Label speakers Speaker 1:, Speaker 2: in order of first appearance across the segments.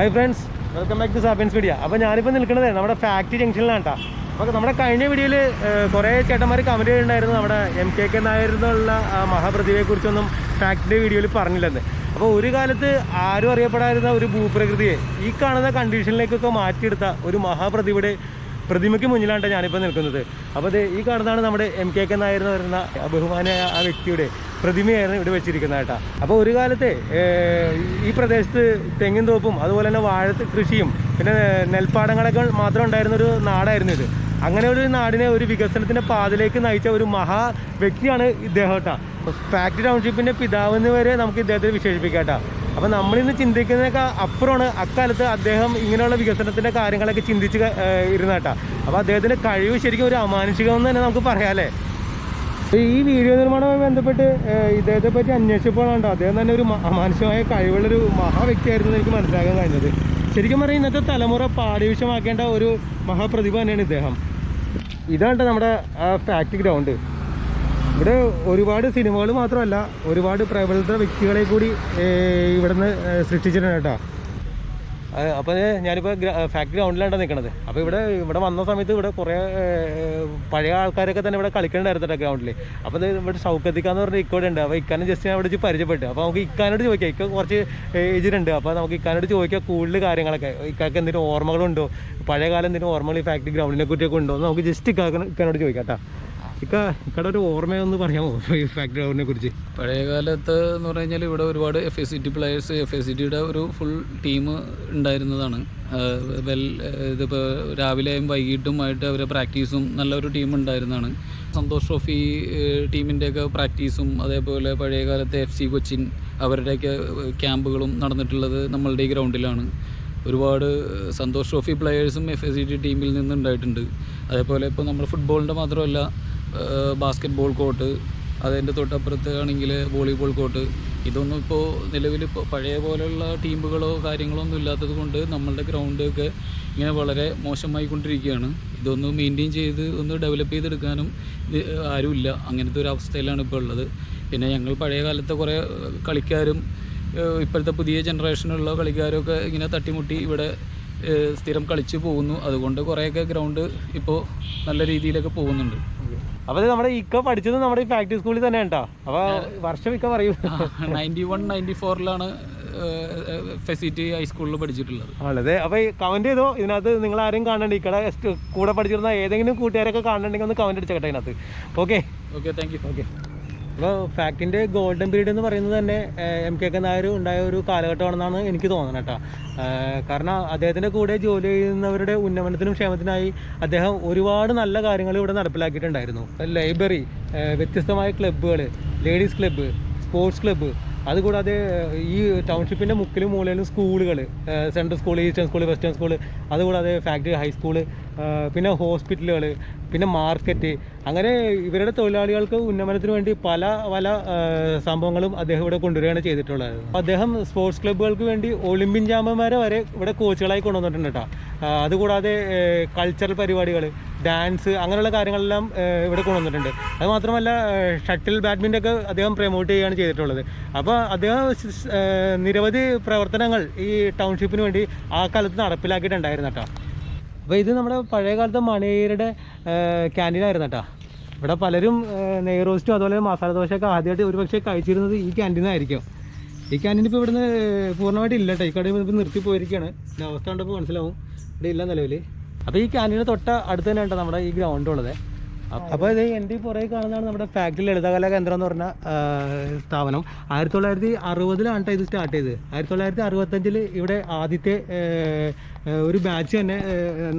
Speaker 1: Hi friends welcome back to sapiens video അപ്പോൾ ഞാനിപ്പോൾ നിൽക്കുന്നത് നമ്മുടെ ഫാക്ടറി ജംഗ്ഷനിലാണ് കേട്ടോ അപ്പോൾ നമ്മുടെ കഴിഞ്ഞ വീഡിയോയിൽ കുറേ ചേട്ടന്മാർ കമന്റ് ചെയ്തിട്ടുണ്ടായിരുന്നു. നമ്മുടെ എം കെ കെ നായരുന്നുള്ള മഹാപ്രതിഭയെക്കുറിച്ചൊന്നും ഫാക്ടറി വീഡിയോയിൽ പറഞ്ഞില്ലെന്ന്. അപ്പോൾ ഒരു കാലത്ത് ആരും അറിയപ്പെടാതിരുന്ന ഒരു ഭൂപ്രകൃതിയെ ഈ കാണുന്ന കണ്ടീഷനിലേക്കൊക്കെ മാറ്റിയെടുത്ത ഒരു മഹാപ്രതിഭയുടെ പ്രതിമയ്ക്ക് മുന്നിലാണ് ഞാനിപ്പോൾ നിൽക്കുന്നത്. അപ്പോൾ ഇത് ഈ കാണുന്നതാണ് നമ്മുടെ എം കെ കെ നായർ എന്ന് പറയുന്ന ബഹുമാനായ ആ വ്യക്തിയുടെ പ്രതിമയായിരുന്നു ഇവിടെ വെച്ചിരിക്കുന്നത് കേട്ടോ. അപ്പോൾ ഒരു കാലത്തെ ഈ പ്രദേശത്ത് തെങ്ങിൻ തോപ്പും അതുപോലെ തന്നെ വാഴ കൃഷിയും പിന്നെ നെൽപ്പാടങ്ങളൊക്കെ മാത്രം ഉണ്ടായിരുന്ന ഒരു നാടായിരുന്നു ഇത്. അങ്ങനെ ഒരു നാടിനെ ഒരു വികസനത്തിന്റെ പാതയിലേക്ക് നയിച്ച ഒരു മഹാ വ്യക്തിയാണ് ഇദ്ദേഹം കേട്ടോ. ഫാക്ടറി ടൗൺഷിപ്പിന്റെ പിതാവെന്ന് വരെ നമുക്ക് ഇദ്ദേഹത്തെ വിശേഷിപ്പിക്കാം കേട്ടോ. അപ്പോൾ നമ്മളിന്ന് ചിന്തിക്കുന്നതൊക്കെ അപ്പുറമാണ് അക്കാലത്ത് അദ്ദേഹം ഇങ്ങനെയുള്ള വികസനത്തിന്റെ കാര്യങ്ങളൊക്കെ ചിന്തിച്ച് ഇരുന്ന കേട്ടോ. അപ്പോൾ അദ്ദേഹത്തിന്റെ കഴിവ് ശരിക്കും ഒരു അമാനുഷികമെന്ന് തന്നെ നമുക്ക് പറയാമല്ലേ ഈ വീഡിയോ നിർമ്മാണവുമായി ബന്ധപ്പെട്ട് ഇദ്ദേഹത്തെ പറ്റി അന്വേഷിച്ചപ്പോഴാണ് അദ്ദേഹം തന്നെ ഒരു കഴിവുള്ള കഴിവുള്ളൊരു മഹാ വ്യക്തിയായിരുന്നു എനിക്ക് മനസ്സിലാക്കാൻ കഴിഞ്ഞത്. ശരിക്കും പറഞ്ഞാൽ ഇന്നത്തെ തലമുറ പാഠ്യവിഷയമാക്കേണ്ട ഒരു മഹാപ്രതിഭ തന്നെയാണ് ഇദ്ദേഹം. ഇതാണ് നമ്മുടെ ഫാക്ടറി ഗ്രൗണ്ട് ഇവിടെ ഒരുപാട് സിനിമകൾ മാത്രമല്ല ഒരുപാട് പ്രബലത വ്യക്തികളെ കൂടി ഇവിടുന്ന് സൃഷ്ടിച്ചിട്ടുണ്ട് കേട്ടോ. അപ്പോൾ ഞാനിപ്പോൾ ഫാക്ടറി ഗ്രൗണ്ടിലാണ് നിൽക്കുന്നത് അപ്പോൾ ഇവിടെ ഇവിടെ വന്ന സമയത്ത് ഇവിടെ കുറേ പഴയ ആൾക്കാരൊക്കെ തന്നെ ഇവിടെ കളിക്കണ്ടായിരുന്നു ഗ്രൗണ്ടിൽ അപ്പോൾ ഇത് ഇവിടെ ഷൗക്കത്തിക്കാന്ന് പറഞ്ഞ ഇക്കോടെ ഉണ്ട്. അപ്പോൾ ഇക്കാനും ജസ്റ്റ് ഞാൻ ഇവിടെ വെച്ച് പരിചയപ്പെട്ടു. അപ്പോൾ നമുക്ക് ഇക്കാനോട് ചോദിക്കാം. ഇക്ക കുറച്ച് ഏജിലുണ്ട് അപ്പോൾ നമുക്ക് ഇക്കാനോട് ചോദിക്കാം കൂടുതൽ കാര്യങ്ങളൊക്കെ. ഇക്കാക്ക് എന്തെങ്കിലും ഓർമ്മകളുണ്ടോ? പഴയ കാലം എന്തെങ്കിലും ഓർമ്മകൾ ഈ ഫാക്ടറി ഗ്രൗണ്ടിനെ കുറിച്ചൊക്കെ ഉണ്ടോ? എന്ന് നമുക്ക് ജസ്റ്റ് ഇക്കാനോട് ചോദിക്കാം കേട്ടോ ഇക്ക ഇക്കടെ ഒരു ഓർമ്മയൊന്ന് പറയാമോ? ഈ ഫാക്ടറി ഗ്രൗണ്ടിനെ കുറിച്ച്.
Speaker 2: പഴയ കാലത്ത് എന്ന് പറഞ്ഞു കഴിഞ്ഞാൽ ഇവിടെ ഒരുപാട് F A C T players F A C ടിയുടെ ഒരു ഫുൾ ടീം ഉണ്ടായിരുന്നതാണ്. വെൽ ഇതിപ്പോൾ രാവിലെയും വൈകിട്ടുമായിട്ട് അവരെ പ്രാക്ടീസും നല്ലൊരു ടീം ഉണ്ടായിരുന്നതാണ്. സന്തോഷ് ട്രോഫി ടീമിന്റെയൊക്കെ പ്രാക്ടീസും അതേപോലെ പഴയ കാലത്തെ എഫ് സി കൊച്ചിൻ അവരുടെയൊക്കെ ക്യാമ്പുകളും നടന്നിട്ടുള്ളത് നമ്മളുടെ ഈ ഗ്രൗണ്ടിലാണ്. ഒരുപാട് സന്തോഷ് ട്രോഫി പ്ലെയേഴ്സും എഫ് എസ് സി ടി ടീമിൽ നിന്നുണ്ടായിട്ടുണ്ട്. അതേപോലെ ഇപ്പോൾ നമ്മൾ ഫുട്ബോളിന്റെ മാത്രമല്ല ബാസ്കറ്റ് ബോൾ കോർട്ട് അതിന്റെ തൊട്ടപ്പുറത്ത് ആണെങ്കിൽ വോളിബോൾ കോർട്ട്. ഇതൊന്നും ഇപ്പോൾ നിലവിൽ ഇപ്പോൾ പഴയ പോലെയുള്ള ടീമുകളോ കാര്യങ്ങളോ ഒന്നും ഇല്ലാത്തത് കൊണ്ട് നമ്മളുടെ ഗ്രൗണ്ടൊക്കെ ഇങ്ങനെ വളരെ മോശമായിക്കൊണ്ടിരിക്കുകയാണ്. ഇതൊന്ന് മെയിന്റെയിൻ ചെയ്ത് ഒന്ന് ഡെവലപ്പ് ചെയ്തെടുക്കാനും ആരുമില്ല. അങ്ങനത്തെ ഒരു അവസ്ഥയിലാണ് ഇപ്പോൾ ഉള്ളത്. പിന്നെ ഞങ്ങൾ പഴയ കാലത്തെ കുറേ കളിക്കാരും ഇപ്പോഴത്തെ പുതിയ ജനറേഷനിലുള്ള കളിക്കാരൊക്കെ ഇങ്ങനെ തട്ടിമുട്ടി ഇവിടെ സ്ഥിരം കളിച്ച് പോകുന്നു. അതുകൊണ്ട് കുറേയൊക്കെ ഗ്രൗണ്ട് ഇപ്പോൾ നല്ല രീതിയിലൊക്കെ പോകുന്നുണ്ട്.
Speaker 1: അപ്പോൾ നമ്മുടെ ഇക്ക പഠിച്ചത് നമ്മുടെ ഈ ഫാക്ടറി സ്കൂളിൽ തന്നെ കേട്ടോ അപ്പൊ വർഷം ഇക്ക പറയൂ.
Speaker 2: നയന്റി വൺ നയന്റി ഫോറിലാണ് ഫെസിലിറ്റി ഹൈസ്കൂളിൽ പഠിച്ചിട്ടുള്ളത്.
Speaker 1: അപ്പൊ കമന്റ് ചെയ്തോ? ഇതിനകത്ത് നിങ്ങൾ ആരും കാണണ്ട. ഇക്കടെ കൂടെ പഠിച്ചിരുന്ന ഏതെങ്കിലും കൂട്ടുകാരൊക്കെ കാണണമെങ്കിൽ ഒന്ന് കമന്റ് അടിച്ചേക്കട്ടെ ഇതിനകത്ത്. Okay
Speaker 2: okay thank you
Speaker 1: okay അപ്പോൾ ഫാക്ടിന്റെ ഗോൾഡൻ പീരീഡ് എന്ന് പറയുന്നത് തന്നെ എം കെ കെ നായർ ഉണ്ടായ ഒരു കാലഘട്ടമാണെന്നാണ് എനിക്ക് തോന്നുന്നത് കേട്ടോ. കാരണം അദ്ദേഹത്തിന്റെ കൂടെ ജോലി ചെയ്യുന്നവരുടെ ഉന്നമനത്തിനും ക്ഷേമത്തിനായി അദ്ദേഹം ഒരുപാട് നല്ല കാര്യങ്ങൾ ഇവിടെ നടപ്പിലാക്കിയിട്ടുണ്ടായിരുന്നു. ലൈബ്രറി വ്യത്യസ്തമായ ക്ലബ്ബുകൾ ലേഡീസ് ക്ലബ്ബ് സ്പോർട്സ് ക്ലബ്ബ് അതുകൂടാതെ ഈ ടൗൺഷിപ്പിന്റെ മുക്കിലും മൂലയിലും സ്കൂളുകൾ central school eastern school western school അതുകൂടാതെ ഫാക്ടറി ഹൈസ്കൂൾ പിന്നെ ഹോസ്പിറ്റലുകൾ പിന്നെ മാർക്കറ്റ് അങ്ങനെ ഇവരുടെ തൊഴിലാളികൾക്ക് ഉന്നമനത്തിന് വേണ്ടി പല പല സംഭവങ്ങളും അദ്ദേഹം ഇവിടെ കൊണ്ടുവരികയാണ് ചെയ്തിട്ടുള്ളത്. അദ്ദേഹം സ്പോർട്സ് ക്ലബ്ബുകൾക്ക് വേണ്ടി ഒളിമ്പ്യൻ ചാമ്പന്മാരെ വരെ ഇവിടെ കോച്ചുകളായി കൊണ്ടുവന്നിട്ടുണ്ട് കേട്ടോ. അതുകൂടാതെ കൾച്ചറൽ പരിപാടികൾ ഡാൻസ് അങ്ങനെയുള്ള കാര്യങ്ങളെല്ലാം ഇവിടെ കൊണ്ടുവന്നിട്ടുണ്ട്. അതുമാത്രമല്ല ഷട്ടിൽ ബാഡ്മിന്റൺ ഒക്കെ അദ്ദേഹം പ്രൊമോട്ട് ചെയ്യുകയാണ് ചെയ്തിട്ടുള്ളത്. അപ്പോൾ അദ്ദേഹം നിരവധി പ്രവർത്തനങ്ങൾ ഈ ടൗൺഷിപ്പിന് വേണ്ടി ആ കാലത്ത് നടപ്പിലാക്കിയിട്ടുണ്ടായിരുന്നു കേട്ടോ. അപ്പോൾ ഇത് നമ്മുടെ പഴയ കാലത്തെ ക്യാന്റീൻ ആയിരുന്നു കേട്ടോ. ഇവിടെ പലരും നെയ്റോസ്റ്റും നെയ് റോസ്റ്റും അതുപോലെ മസാല ദോശയൊക്കെ ആദ്യമായിട്ട് ഒരുപക്ഷെ കഴിച്ചിരുന്നത് ഈ ക്യാന്റീനായിരിക്കും ഈ ക്യാന്റീൻ ഇപ്പോൾ ഇവിടുന്ന് പൂർണമായിട്ട് ഇല്ല കേട്ടോ. ഈ കടയിൽ ഇപ്പോൾ നിർത്തി പോയിരിക്കുകയാണ് അവസ്ഥ കണ്ടപ്പോൾ മനസ്സിലാവും. ഇവിടെ ഇല്ല നിലവിൽ അപ്പോൾ ഈ ക്യാന്റീന് തൊട്ട അടുത്ത് തന്നെ കേട്ടോ നമ്മുടെ ഈ ഗ്രൗണ്ട് ഉള്ളത്. അപ്പോൾ ഇത് എന്റെ പുറകെ കാണുന്നതാണ് നമ്മുടെ ഫാക്ടറി ലളിതകലാ കേന്ദ്രം എന്ന് പറഞ്ഞ സ്ഥാപനം. ആയിരത്തി തൊള്ളായിരത്തി അറുപതിലാണ് ഇത് സ്റ്റാർട്ട് ചെയ്തത്. ആയിരത്തി തൊള്ളായിരത്തി അറുപത്തഞ്ചിൽ ഇവിടെ ആദ്യത്തെ ഒരു ബാച്ച് തന്നെ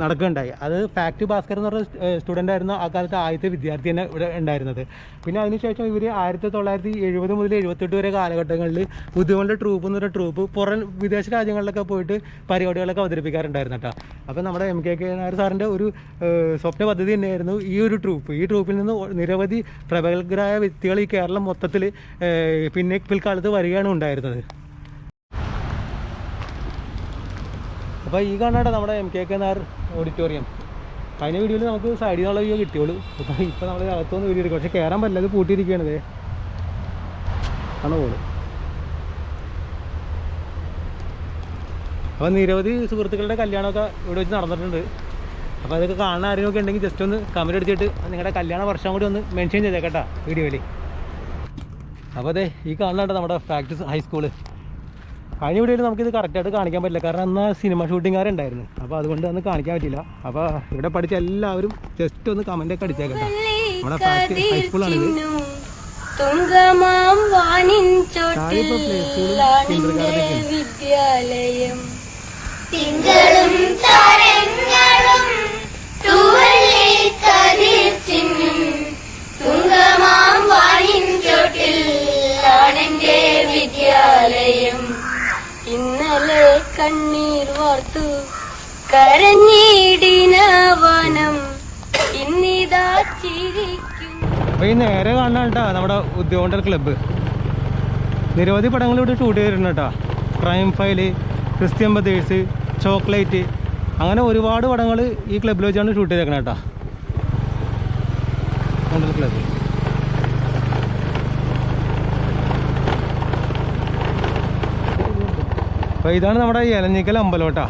Speaker 1: നടക്കുകയുണ്ടായി. അത് ഫാക്ടറി ഭാസ്കർ എന്ന് പറഞ്ഞ സ്റ്റുഡന്റ് ആയിരുന്നു ആ കാലത്ത് ആദ്യത്തെ വിദ്യാർത്ഥി തന്നെ ഇവിടെ ഉണ്ടായിരുന്നത്. പിന്നെ അതിനുശേഷം ഇവർ ആയിരത്തി തൊള്ളായിരത്തി എഴുപത് മുതൽ എഴുപത്തെട്ട് വരെ കാലഘട്ടങ്ങളിൽ ബുദ്ധിമുട്ട് ട്രൂപ്പ് എന്ന് പറഞ്ഞ ട്രൂപ്പ് പുറം വിദേശ രാജ്യങ്ങളിലൊക്കെ പോയിട്ട് പരിപാടികളൊക്കെ അവതരിപ്പിക്കാറുണ്ടായിരുന്നു കേട്ടോ. അപ്പോൾ നമ്മുടെ എം കെ കെ നായർ സാറിന്റെ ഒരു സ്വപ്ന പദ്ധതി തന്നെയായിരുന്നു ഈ ഒരു ട്രൂപ്പ് ഈ ട്രൂപ്പിൽ നിന്ന് നിരവധി പ്രബലരായ വ്യക്തികൾ ഈ കേരളം മൊത്തത്തിൽ പിന്നെ പിൽക്കാലത്ത് വരികയാണ് ഉണ്ടായിരുന്നത്. അപ്പോൾ ഈ കാണാട്ടെ നമ്മുടെ M K K Nair auditorium കഴിഞ്ഞ വീഡിയോയിൽ നമുക്ക് സൈഡിൽ നിന്നുള്ള വ്യൂ കിട്ടിയുള്ളൂ. അപ്പോൾ ഇപ്പോൾ നമ്മൾ അകത്തുനിന്ന് വീഡിയോ എടുക്കും. പക്ഷേ കയറാൻ പറ്റില്ല അത് പൂട്ടിയിരിക്കുകയാണ് ദേ. ആണ് പോൾ നിരവധി സുഹൃത്തുക്കളുടെ കല്യാണമൊക്കെ ഇവിടെ വെച്ച് നടന്നിട്ടുണ്ട്. അപ്പോൾ അതൊക്കെ കാണാൻ ആരെങ്കിലും ഉണ്ടെങ്കിൽ ജസ്റ്റ് ഒന്ന് കമന്റ് അടിച്ചിട്ട് നിങ്ങളുടെ കല്യാണ വർഷം കൂടി ഒന്ന് മെൻഷൻ ചെയ്തേക്കട്ടാ വീഡിയോയിൽ അപ്പോൾ അതെ ഈ കാണുന്നുണ്ട് നമ്മുടെ പ്രാക്ടീസ് ഹൈസ്കൂൾ കഴിഞ്ഞ വീഡിയോയിൽ നമുക്കിത് കറക്റ്റായിട്ട് കാണിക്കാൻ പറ്റില്ല. കാരണം അന്ന് സിനിമ ഷൂട്ടിങ്ങുകാരുണ്ടായിരുന്നു അപ്പോൾ അതുകൊണ്ട് അന്ന് കാണിക്കാൻ പറ്റില്ല അപ്പോൾ ഇവിടെ പഠിച്ച എല്ലാവരും ജസ്റ്റ് ഒന്ന് കമന്റൊക്കെ അടിച്ചേക്കട്ടെ നമ്മുടെ പ്രാക്ടീസ് ഹൈസ്കൂളാണിത്
Speaker 3: തുങ്കമാം വാനിൻ വിദ്യാലയം. കണ്ണീർ വാർത്തു. കരഞ്ഞിടിനവനം ഇന്നിതാ ചിരിക്കും.
Speaker 1: അപ്പോൾ ഈ നേരെ കേട്ടോ നമ്മുടെ ഉദ്യോഗ ക്ലബ്ബ് നിരവധി പടങ്ങൾ ഇവിടെ ഷൂട്ട് ചെയ്തിട്ടുണ്ട് കേട്ടോ. Crime file Christian brothers chocolate അങ്ങനെ ഒരുപാട് പടങ്ങൾ ഈ ക്ലബ്ബിൽ വെച്ചാണ് ഷൂട്ട് ചെയ്തേക്കണേ കേട്ടോ. ഉണ്ടൽ ക്ലബ്ബ് അപ്പോൾ ഇതാണ് നമ്മുടെ ഇലഞ്ഞിക്കൽ അമ്പലം കേട്ടോ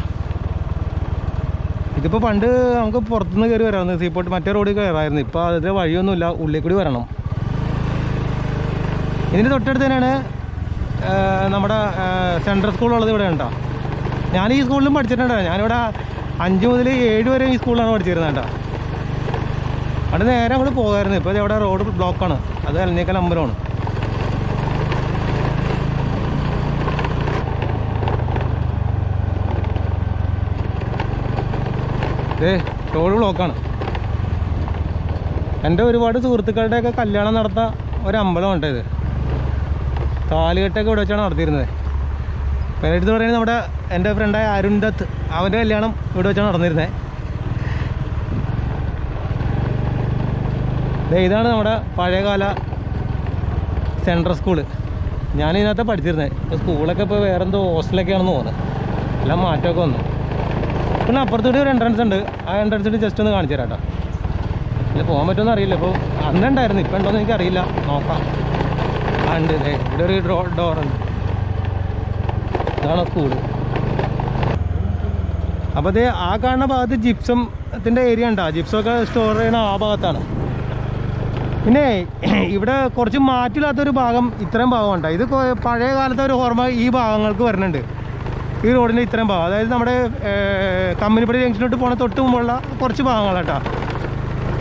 Speaker 1: ഇതിപ്പോൾ പണ്ട് നമുക്ക് പുറത്തുനിന്ന് കയറി വരാമായിരുന്നു. സീപ്പോട്ട് മറ്റേ റോഡിൽ കയറായിരുന്നു ഇപ്പോൾ അതിന്റെ വഴിയൊന്നുമില്ല. ഉള്ളിൽ കൂടി വരണം. ഇതിന്റെ തൊട്ടടുത്ത് തന്നെയാണ് നമ്മുടെ സെൻട്രൽ സ്കൂളുള്ളത് ഇവിടെ ഉണ്ടോ ഞാൻ ഈ സ്കൂളിലും പഠിച്ചിട്ടുണ്ട്. ഞാനിവിടെ അഞ്ച് മുതൽ ഏഴ് വരെ ഈ സ്കൂളിലാണ് പഠിച്ചിരുന്നത് കേട്ടോ. അവിടെ നേരെ അങ്ങോട്ട് പോകാമായിരുന്നു ഇപ്പോൾ ഇവിടെ റോഡ് ബ്ലോക്കാണ്. അത് ഇലഞ്ഞിക്കൽ അമ്പലമാണ്. ഏ ടോൾ ബ്ലോക്കാണ് എന്റെ ഒരുപാട് സുഹൃത്തുക്കളുടെയൊക്കെ കല്യാണം നടത്ത ഒരു അമ്പലമുണ്ട് ഇത്. താലുകെട്ടൊക്കെ ഇവിടെ വെച്ചാണ് നടത്തിയിരുന്നത്. പിന്നെ എടുത്ത് പറയുന്നത് നമ്മുടെ എന്റെ ഫ്രണ്ടായ അരുൺ ദത്ത്. അവന്റെ കല്യാണം ഇവിടെ വെച്ചാണ് നടന്നിരുന്നത് ഇതാണ് നമ്മുടെ പഴയകാല സെൻട്രൽ സ്കൂൾ ഞാനിതിനകത്ത് പഠിച്ചിരുന്നത് ഇപ്പോൾ സ്കൂളൊക്കെ ഇപ്പോൾ വേറെന്തോ ഹോസ്റ്റലൊക്കെയാണെന്ന് തോന്നുന്നത് എല്ലാം മാറ്റമൊക്കെ വന്നു. പിന്നെ അപ്പുറത്തൂടെ ഒരു എൻട്രൻസ് ഉണ്ട്. ആ എൻട്രൻസിൽ ജസ്റ്റ് ഒന്ന് കാണിച്ചു തരാം കേട്ടോ ഇല്ല പോകാൻ പറ്റുമെന്ന് അറിയില്ല. ഇപ്പോൾ അന്ന് ഉണ്ടായിരുന്നു. ഇപ്പം ഉണ്ടോയെന്ന് എനിക്കറിയില്ല നോക്കാം. ആ ഉണ്ട് ദേ ഇവിടെ ഒരു ഡോ ഡോറുണ്ട് ഇതാണ് കൂട് അപ്പോൾ അത് ആ കാണുന്ന ഭാഗത്ത് ജിപ്സത്തിന്റെ ഏരിയ ഉണ്ടോ. ജിപ്സമൊക്കെ സ്റ്റോർ ചെയ്യണ ആ ഭാഗത്താണ്. പിന്നെ ഇവിടെ കുറച്ച് മാറ്റില്ലാത്തൊരു ഭാഗം ഇത്രയും ഭാഗം ഉണ്ടാകും ഇത് പഴയ കാലത്തെ ഒരു ഓർമ്മ ഈ ഭാഗങ്ങൾക്ക് വരുന്നുണ്ട്. ഈ റോഡിന്റെ ഇത്രയും ഭാഗം. അതായത് നമ്മുടെ കമ്പനിപ്പടി ജംഗ്ഷനിലോട്ട് പോണ തൊട്ട് മുമ്പുള്ള കുറച്ച് ഭാഗങ്ങളാട്ടോ.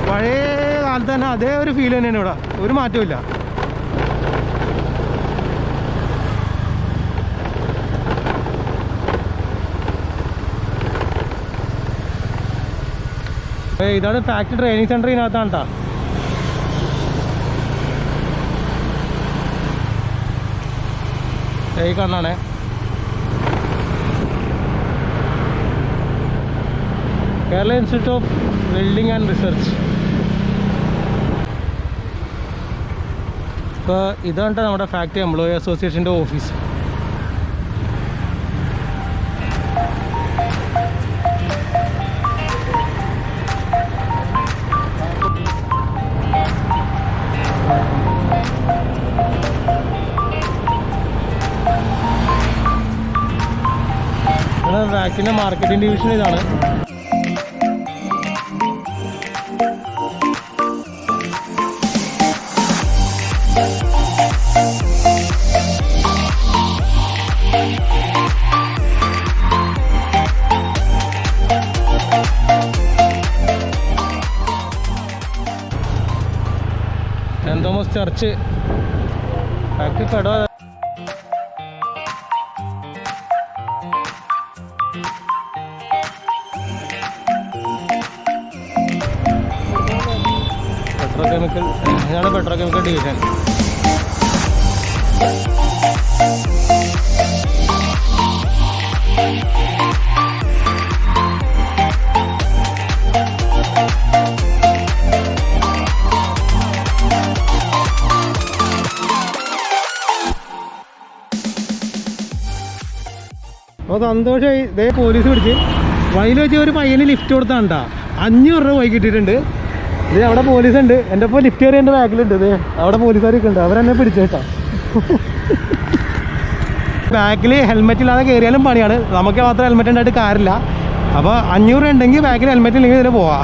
Speaker 1: പഴയ കാലത്ത് തന്നെ അതേ ഒരു ഫീൽ തന്നെയാണ് ഇവിടെ. ഒരു മാറ്റമില്ല ഇതാണ് ഫാക്ടറി ട്രെയിനിങ് സെന്റർ ഇതിനകത്താണ് കേട്ടോ ഈ കണ്ണാണേ. Kerala institute of welding and research. ഇപ്പോൾ ഇതാണ് നമ്മുടെ ഫാക്ടറി എംപ്ലോയി അസോസിയേഷന്റെ ഓഫീസ്. ഫാക്ടറിന്റെ മാർക്കറ്റിംഗ് ഡിവിഷൻ ഇതാണ്. ചർച്ച്. ഫാക്ടറി കട പെട്രോ കെമിക്കൽ ഇതാണ് പെട്രോ കെമിക്കൽ ഡിവിഷൻ. അപ്പോൾ സന്തോഷമായി ഇതേ പോലീസ് പിടിച്ച്. വഴിയിൽ വെച്ച് ഒരു പയ്യന് ലിഫ്റ്റ് കൊടുത്താണ്ടാ അഞ്ഞൂറ് രൂപ പോയി കിട്ടിയിട്ടുണ്ട്. ഇത് അവിടെ പോലീസ് ഉണ്ട് എന്റെ ഇപ്പോൾ ലിഫ്റ്റ് കയറി എന്റെ ബാക്കിലുണ്ട്. ഇത് അവിടെ പോലീസുകാരൊക്കെ ഉണ്ട് അവരെന്നെ പിടിച്ചേട്ടാ ബാക്കിൽ ഹെൽമെറ്റ് ഇല്ലാതെ കയറിയാലും പണിയാണ്. നമുക്ക് മാത്രം ഹെൽമെറ്റ് ഉണ്ടായിട്ട് കാര്യമില്ല. അപ്പോൾ അഞ്ഞൂറ് ഉണ്ടെങ്കിൽ ബാക്കിൽ ഹെൽമെറ്റ് ഇല്ലെങ്കിൽ ഇതിൽ പോവാ.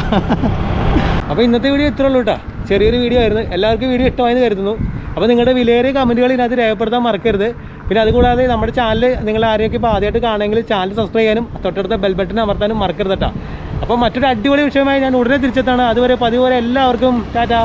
Speaker 1: അപ്പോൾ ഇന്നത്തെ വീഡിയോ ഇത്രേ ഉള്ളൂ കേട്ടോ. ചെറിയൊരു വീഡിയോ ആയിരുന്നു. എല്ലാവർക്കും വീഡിയോ ഇഷ്ടമായെന്ന് കരുതുന്നു. അപ്പോൾ നിങ്ങളുടെ വിലയേറിയ കമന്റുകൾ ഇതിനകത്ത് രേഖപ്പെടുത്താൻ മറക്കരുത്. പിന്നെ അതുകൂടാതെ നമ്മുടെ ചാനൽ നിങ്ങൾ ആരെയൊക്കെ ഇപ്പോൾ ആദ്യമായിട്ട് കാണുമെങ്കിൽ ചാനൽ സബ്സ്ക്രൈബ് ചെയ്യാനും തൊട്ടടുത്ത ബെൽ ബട്ടൺ അമർത്താനും മറക്കരുത് കേട്ടോ. അപ്പോൾ മറ്റൊരു അടിപൊളി വിഷയമായി ഞാൻ ഉടനെ തിരിച്ചെത്താണ്. അതുവരെ പതിവ് എല്ലാവർക്കും ടാറ്റാ.